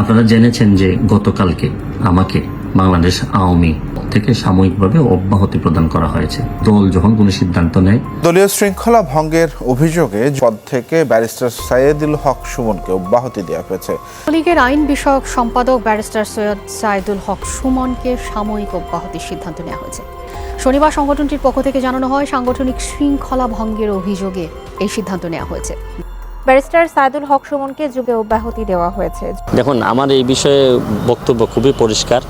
আপনারা জেনেছেন যে গতকালকে আমাকে বাংলাদেশ আওয়ামী থেকে সাময়িকভাবে অব্যাহতি প্রদান করা হয়েছে। দল যখন কোনো সিদ্ধান্ত নেয় দলীয় শৃঙ্খলা ভঙ্গের অভিযোগে পদ থেকে ব্যারিস্টার সাইয়েদুল হক সুমনকে অব্যাহতি দেওয়া হয়েছে। লীগের আইন বিষয়ক সম্পাদক ব্যারিস্টার সৈয়দ সাইদুল হক সুমনকে সাময়িক অব্যাহতির সিদ্ধান্ত নেওয়া হয়েছে। শনিবার সংগঠনটির পক্ষ থেকে জানানো হয় সাংগঠনিক শৃঙ্খলা ভঙ্গের অভিযোগে এই সিদ্ধান্ত নেওয়া হয়েছে। ব্যারিস্টার সাইদুল হক সুমনকে যুগে অব্যাহতি দেওয়া হয়েছে। দেখুন আমার এই বিষয়ে বক্তব্য খুবই পরিষ্কার।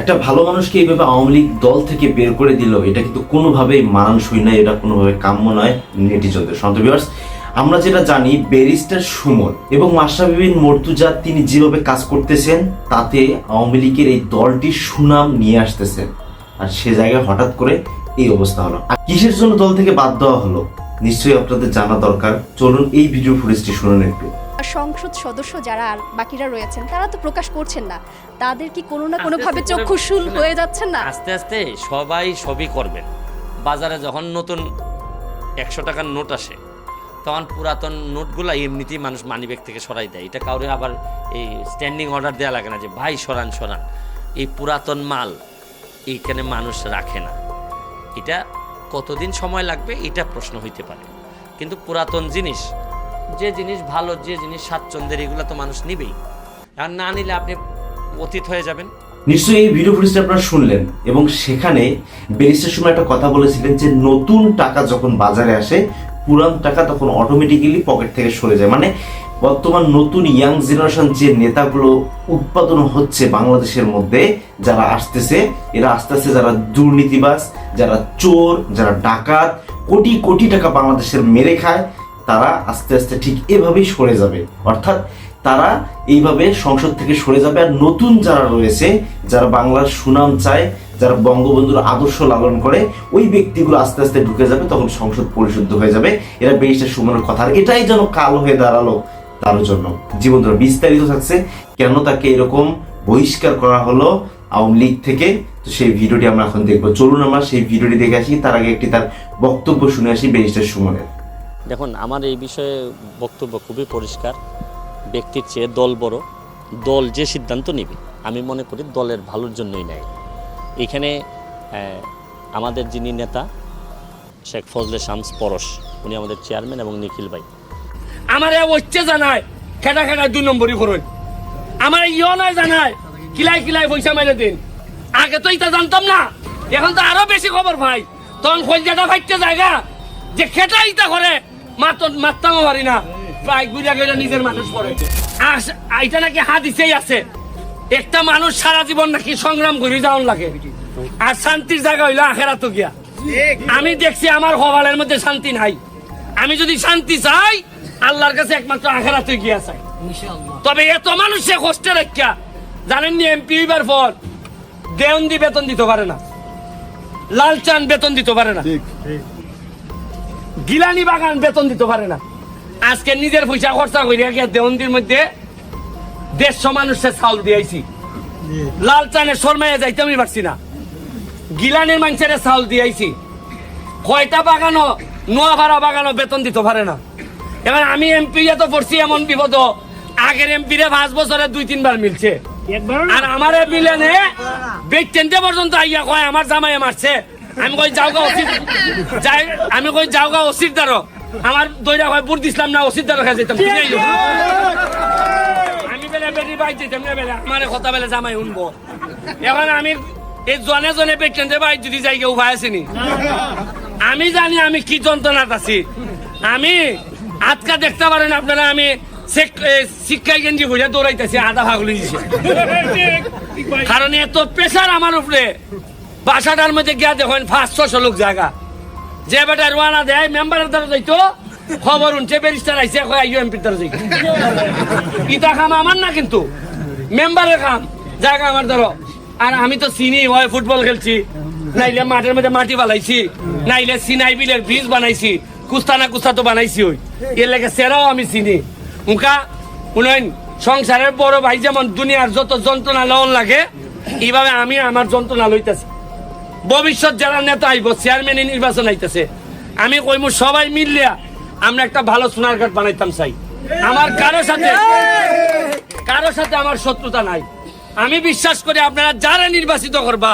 একটা ভালো মানুষকে এইভাবে আওয়ামী লীগ দল থেকে বের করে দিল এটা কিন্তু কোনোভাবেই মানানসই নয় এটা কোনোভাবে কাম্য নয় নেটিজনদের। সন্ত ভিউয়ার্স আমরা যেটা জানি ব্যারিস্টার সুমন এবং মাশরাফি বিন মর্তুজা তিনি যেভাবে কাজ করতেছেন তাতে আওয়ামী লীগের এই দলটির সুনাম নিয়ে আসতেছেন আর সে জায়গায় হঠাৎ করে এই অবস্থা হলো। আর কিসের জন্য দল থেকে বাদ দেওয়া হলো? নিশ্চয়ই আপনাদের জানা দরকার। চলুন এই ভিডিও ফুটেজটি শুনুন একটু। সংসদ সদস্য যারা আর বাকিরা রয়েছেন তারা তো প্রকাশ করছেন না। তাদের কি কোনো না কোনোভাবে চক্ষুশুল হয়ে যাচ্ছেন না? আস্তে আস্তে সবাই সবই করবেন। বাজারে যখন নতুন একশো টাকার নোট আসে তখন পুরাতন নোটগুলো এমনিতেই মানুষ মানিব্যাগ থেকে সরাই দেয়। এটা কাউরে আবার এই স্ট্যান্ডিং অর্ডার দেওয়া লাগে না যে ভাই সরান সরান। এই পুরাতন মাল এইখানে মানুষ রাখে না। এটা কতদিন সময় লাগবে এটা প্রশ্ন হইতে পারে। কিন্তু পুরাতন জিনিস, যে জিনিস ভালো, যে জিনিস স্বাচ্ছন্দ্যের, এগুলো তো মানুষ নিবেই। আর না নিলে আপনি অতীত হয়ে যাবেন। নিশ্চয়ই এই ভিডিও ফুটেজটা আপনারা শুনলেন এবং সেখানে ব্যারিস্টার সময় একটা কথা বলেছিলেন যে নতুন টাকা যখন বাজারে আসে, পুরান টাকা তখন অটোমেটিক্যালি পকেট থেকে সরে যায়। মানে বর্তমান নতুন ইয়াং জেনারেশন যে নেতাগুলো উৎপাদন হচ্ছে বাংলাদেশের মধ্যে, যারা আসতেছে, এরা আস্তে আস্তে যারা দুর্নীতিবাজ, যারা চোর, যারা ডাকাত, কোটি কোটি টাকা বাংলাদেশের মেরে খায়, তারা আস্তে আস্তে ঠিক এভাবেই সরে যাবে। অর্থাৎ তারা এইভাবে সংসদ থেকে সরে যাবে। আর নতুন যারা রয়েছে, যারা বাংলার সুনাম চায়, যারা বঙ্গবন্ধুর আদর্শ লালন করে, ওই ব্যক্তিগুলো আস্তে আস্তে ঢুকে যাবে, তখন সংসদ পরিশুদ্ধ হয়ে যাবে। এরা বেরিস্টার সুমনের কথা। আর এটাই যেন কাল হয়ে দাঁড়াল তার জন্য। জীবন বিস্তারিত থাকছে। কেন তাকে এরকম বহিষ্কার করা হলো আওয়ামী লীগ থেকে? তো সেই ভিডিওটি আমরা এখন দেখব। চলুন আমরা সেই ভিডিওটি দেখে আসি। তার আগে একটি তার বক্তব্য শুনে আসি ব্যারিস্টার সুমনের। দেখুন, আমার এই বিষয়ে বক্তব্য খুবই পরিষ্কার। ব্যক্তির চেয়ে দল বড়। দল যে সিদ্ধান্ত নেবে, আমি মনে করি দলের ভালোর জন্যই নেয়। এখানে আমাদের যিনি নেতা, শেখ ফজলে শামস পরশ, উনি আমাদের চেয়ারম্যান এবং নিখিল ভাই। আমার হচ্ছে জানায় খেটা খেটা দুই নম্বরই করুন। আমার ইয় নাই জানায় কিলাই কিলাই পয়সা মেরে দিন। আগে তো এটা জানতাম না এখন তো আরও বেশি খবর ভাই। তখন কলজাটা ফাইতে জায়গা যে খেটা ইটা করে মাত মারতামও পারি না। প্রায় গুড়া গেলে নিজের মানুষ পড়ে। এটা নাকি হাদিসেই আছে। একটা মানুষ সারা জীবন নাকি সংগ্রাম করে যাওয়ান লাগে। আর শান্তির জায়গা হইল আখেরা তো গিয়া আমি দেখছি আমার হওয়ালের মধ্যে শান্তি নাই। আমি যদি শান্তি চাই আল্লাহর কাছে একমাত্র আখেরাতে গিয়া চাই তবে এত মানুষ সে কষ্টে রাখিয়া জানেন নি এমপি হইবার পর দেওন্দি বেতন দিতে পারে না লালচান বেতন দিতে পারে না গিলানি বাগান বেতন দিতে পারে না। আজকে নিজের পয়সা খরচা করিয়া গিয়া দেওন্দির মধ্যে দেড়শো মানুষের চাউল দিয়েছি লালচানের শর্মাইয়া যাইতে আমি পারছি না। গিলানের মানুষের চাউল দিয়েছি কয়টা বাগানো নোয়া ভাড়া বাগানো বেতন দিতে পারে না। এবার আমি এমপি তো পড়ছি এমন বিপদ। আগের এমপি রে পাঁচ বছরে দুই তিনবার মিলছে। আর আমার মিলেনে বেটেনতে পর্যন্ত আইয়া কয় আমার জামাই মারছে। আমি কই যাওগা অসির যাই আমি কই যাওগা অসির দ্বারো। আমার দইরা কয় বুট দিছিলাম না অসির দ্বারো খাই যেতাম আছে? আমি বেলে বেরি বাইক যেতাম না বেলে আমার কথা বেলে জামাই শুনব। এখন আমি এই জনে জনে বেটেনতে বাইক যদি যাই কেউ ভাই আসেনি আমি জানি আমি কি যন্ত্রণাত আছি। আমি আজকা দেখতে পারেন আপনারা, আমি শিক্ষায় গেঞ্জি হইয়া দৌড়াইতেছি, আধা ভাগ লইছে কারণ এত প্রেশার আমার উপরে। বাসাটার মধ্যে গিয়া দেখেন পাঁচ ছশো লোক জায়গা। যে বেটা রোয়ানা দেয় মেম্বারের দ্বারা যাইতো, খবর উনছে ব্যারিস্টার আইসে কয় আইও এমপির দ্বারা যাই ইটা কাম আমার না কিন্তু। মেম্বারের কাম জায়গা আমার ধরো। আর আমি তো চিনি, হয় ফুটবল খেলছি। নাইলে মাঠের মধ্যে মাটি বানাইছি নাইলে সিনাই বিলের ব্রিজ বানাইছি। কুস্তা না কুস্তা তো বানাইছি ওই। এর লেগে সেরাও আমি চিনি। উনকা উনয়ন সংসারের বড় ভাই যেমন দুনিয়ার যত যন্ত্রণা লওন লাগে এইভাবে আমি আমার যন্ত্রণা লইতেছি। ভবিষ্যৎ যারা নেতা আইব চেয়ারম্যান নির্বাচন আইতেছে। আমি কইমু সবাই মিললিয়া আমরা একটা ভালো সোনার কার্ড বানাইতাম চাই। আমার কারও সাথে কারও সাথে আমার শত্রুতা নাই। আমি বিশ্বাস করি আপনারা যারা নির্বাচিত করবা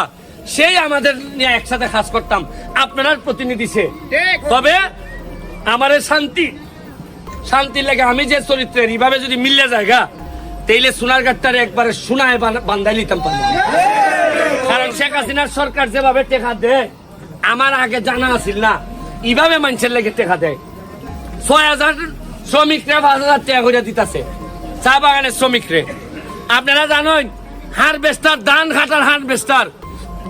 সেই আমাদের নিয়ে একসাথে কাজ করতাম। আপনার প্রতিনিধি সে। তবে আমার শান্তি। শান্তির লাগে আমি যে চরিত্রের, এইভাবে যদি মিললে জায়গা তাইলে সোনার গাঠটারে একবারে সোনায় বান্ধাই নিতাম পারব। কারণ শেখ হাসিনার সরকার যেভাবে টেকা দেয়, আমার আগে জানা আছিল না, এইভাবে মানুষের লেগে টেকা দেয়। ছয় হাজার শ্রমিকরা পাঁচ হাজার টাকা করে দিতেছে, চা বাগানের শ্রমিকরে। আপনারা জানেন, হারভেস্টার ধান খাটার হারভেস্টার।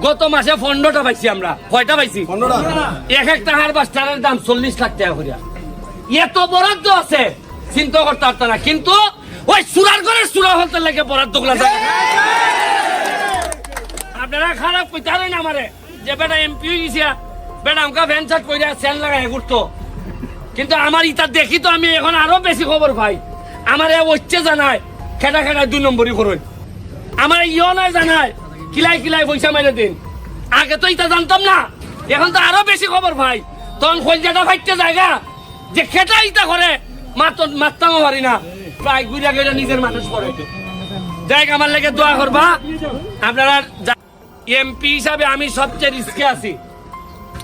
গত মাসে পনেরোটা পাইছি আমরা। কয়টা পাইছি? এক একটা হারভেস্টারের দাম চল্লিশ লাখ টাকা করে এত বরাদ্দ আছে চিন্তা করতে পারত না। কিন্তু ওই সুরার ঘরের সুরা হলতে লেগে বরাদ্দগুলা আপনারা খারাপ কইতে পারেন আমারে যে বেটা এমপি হয়ে গেছে বেটা আমাকে ভ্যান চাট করে সেন লাগাই ঘুরতো। কিন্তু আমার ইটা দেখি তো আমি এখন আরও বেশি খবর পাই। আমার এ জানায় খেটা খেটা দুই নম্বরই করুন। আমার ইও নাই জানায় কিলাই কিলাই পয়সা মেরে দিন। আগে তো ইটা জানতাম না। এখন তো আরও বেশি খবর ভাই। তখন কলজাটা ফাইতে জায়গা যে খেটা ইটা করে মারতামও পারি না। প্রায় ঘুরিয়া গেলে নিজের মানুষ করে দেখ, আমার লেগে দোয়া করবা। আপনারা এমপি হিসাবে আমি সবচেয়ে রিস্কে আছি।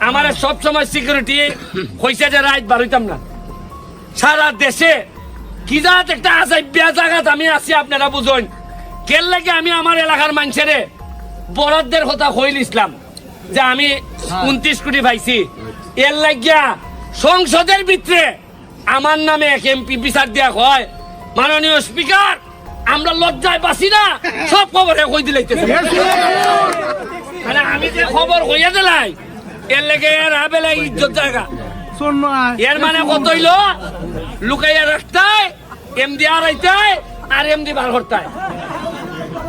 আমার সব সময় সিকিউরিটি হইছে যে বার হইতাম না। সারা দেশে কি জাত একটা আজাইবিয়া জায়গাত আমি আছি, আপনারা বুঝুন। কেন লাগে আমি আমার এলাকার মানুষেরে বরাদ্দের কথা কইল ইসলাম যে আমি উনত্রিশ কোটি পাইছি। এর লাগিয়া সংসদের ভিতরে আমার নামে এক এমপি বিচার দেয়া হয় মাননীয় স্পিকার আমরা লজ্জায় বাসি না। সব খবরে কই দিলাইতেছে। মানে আমি যে খবর হইয়া দিলাই এর লেগে এর আবেলা ইজ্জত জায়গা। এর মানে কত হইল? লুকাইয়া রাখতায় এমডি আর আইতায় আর এমডি বার করতায়।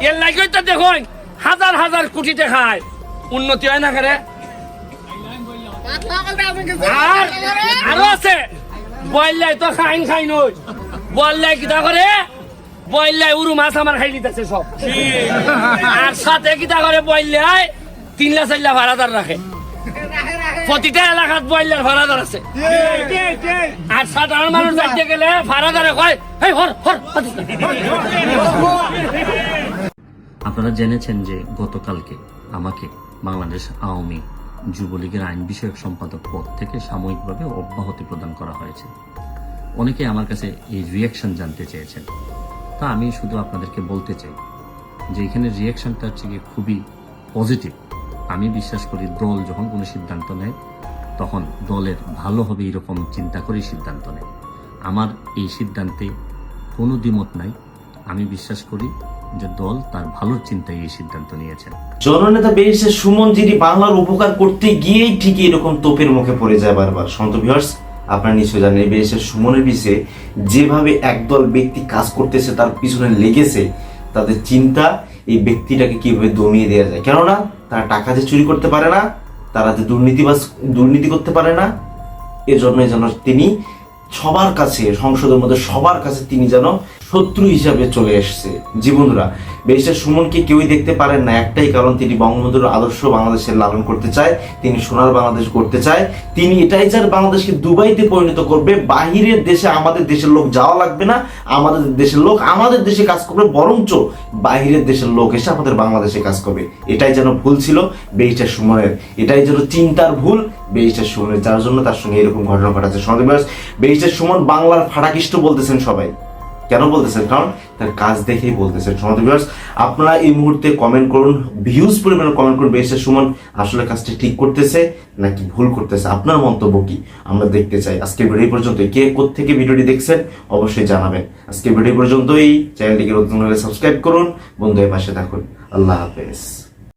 এর লাগে তো দেখুন হাজার হাজার কোটি টাকায় উন্নতি হয় না করে আর আছে বয়লাই তো খাইন খাই নই বয়লাই কিতা করে বয়লাই উরু মাছ আমার খাই দিতেছে সব আর সাথে কিতা করে বয়লাই তিনলা চারলা ভাড়াদার রাখে প্রতিটা এলাকাত বয়লার ভাড়াদার আছে আর সাধারণ মানুষ যাইতে গেলে ভাড়াদারে কয় এই হর হর আপনারা জেনেছেন যে গতকালকে আমাকে বাংলাদেশ আওয়ামী যুবলীগের আইন বিষয়ক সম্পাদক পদ থেকে সাময়িকভাবে অব্যাহতি প্রদান করা হয়েছে। অনেকে আমার কাছে এই রিয়াকশন জানতে চেয়েছেন। তা আমি শুধু আপনাদেরকে বলতে চাই যে এখানে রিয়াকশনটা হচ্ছে গিয়ে খুবই পজিটিভ আমি বিশ্বাস করি দল যখন কোনো সিদ্ধান্ত নেয়, তখন দলের ভালো হবে এরকম চিন্তা করেই সিদ্ধান্ত নেয়। আমার এই সিদ্ধান্তে কোনো দ্বিমত নাই। আমি বিশ্বাস করি যে দল তার ভালোর চিন্তায় এই সিদ্ধান্ত নিয়েছেন জননেতা বেরিয়েছে সুমন যিনি বাংলার উপকার করতে গিয়েই ঠিকই এরকম তোপের মুখে পড়ে যায় বারবার। সন্ত ভিউয়ার্স আপনারা নিশ্চয় জানেন বেরিয়েছে সুমনের পিছে যেভাবে একদল ব্যক্তি কাজ করতেছে, তার পিছনে লেগেছে, তাদের চিন্তা, এই ব্যক্তিটাকে কীভাবে দমিয়ে দেওয়া যায়। কেননা, তারা টাকা যে চুরি করতে পারে না, তারা যে দুর্নীতিবাজ, দুর্নীতি করতে পারে না এজন্য যেন তিনি সবার কাছে, সংসদের মধ্যে সবার কাছে তিনি যেন শত্রু হিসাবে চলে এসেছে জীবনরা। বেশির সুমনকে কেউই দেখতে পারেন না। একটাই কারণ, তিনি বঙ্গবন্ধুর আদর্শ বাংলাদেশের লালন করতে চায়, তিনি সোনার বাংলাদেশ করতে চায়। তিনি এটাই চান বাংলাদেশকে দুবাইতে পরিণত করবে। বাহিরের দেশে আমাদের দেশের লোক যাওয়া লাগবে না। আমাদের দেশের লোক আমাদের দেশে কাজ করবে, বরঞ্চ বাহিরের দেশের লোক এসে আমাদের বাংলাদেশে কাজ করবে। এটাই যেন ভুল ছিল বেইস্টার সুমনের। এটাই যেন চিন্তার ভুল বেইস্টার সুমনের। যার জন্য তার সঙ্গে এরকম ঘটনা ঘটাচ্ছে সমাজ বেইস্টার সুমন বাংলার ফাটাকিষ্ট বলতেছেন সবাই। কেন বলতেছেন? কারণ তার কাজ দেখেই বলতেছেন সমাজ ভিউয়ার্স আপনারা এই মুহূর্তে কমেন্ট করুন ভিউজ পরিমাণে কমেন্ট করুন, বেশি সুমন, আসলে কাজটি ঠিক করতেছে নাকি ভুল করতেছে? আপনার মন্তব্য কি? আমরা দেখতে চাই। আজকে ভিডিও পর্যন্ত কে থেকে ভিডিওটি দেখছেন অবশ্যই জানাবেন। আজকে ভিডিও পর্যন্তই। চ্যানেলটিকে নতুন হলে সাবস্ক্রাইব করুন। বন্ধুদের পাশে থাকুন। আল্লাহ হাফেজ।